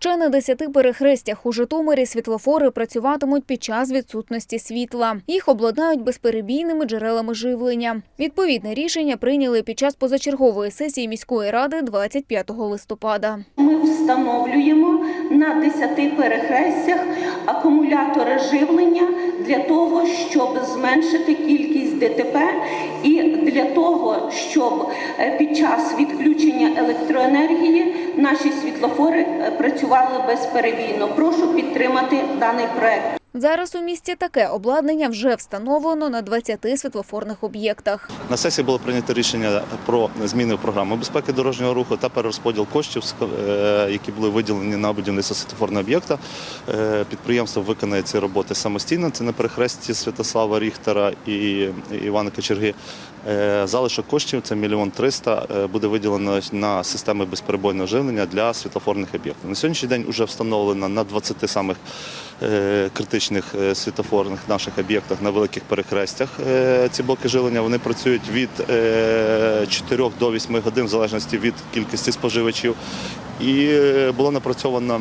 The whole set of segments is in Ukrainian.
Ще на десяти перехрестях у Житомирі світлофори працюватимуть під час відсутності світла. Їх обладнають безперебійними джерелами живлення. Відповідне рішення прийняли під час позачергової сесії міської ради 25 листопада. Ми встановлюємо на 10 перехрестях акумулятори живлення для того, щоб зменшити кількість ДТП і для того, щоб е, під час відключення електроенергії наші світлофори е, працювали безперебійно. Прошу підтримати даний проект. Зараз у місті таке обладнання вже встановлено на 20 світлофорних об'єктах. На сесії було прийнято рішення про зміни в програму безпеки дорожнього руху та перерозподіл коштів, е, які були виділені на будівництво світлофорного об'єкта. Е, Підприємство виконає ці роботи самостійно. Це на перехресті Святослава Ріхтера і Івана Кочерги. Е, Залишок коштів це мільйон триста буде виділено на системи безперебойного живлення для світлофорних об'єктів. На сьогоднішній день вже встановлено на 20 самих е, критичних світофорних наших об'єктах на великих перехрестях. е, Ці блоки жилення вони працюють від е, 4 до 8 годин в залежності від кількості споживачів. І була було напрацьовано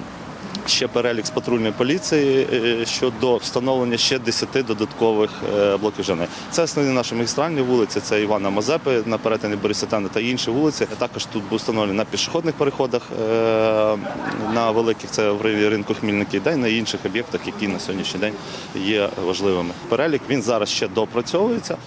ще перелік з патрульної поліції е, щодо встановлення ще 10 додаткових е, блоків живлення. Це основні наші магістральні вулиці, це Івана Мазепи на перетині Борисатана та інші вулиці. Також тут був встановлений на пішохідних переходах е, на великих, це в ринку Хмільники, та й на інших об'єктах, які на сьогоднішній день є важливими. Перелік він зараз ще допрацьовується.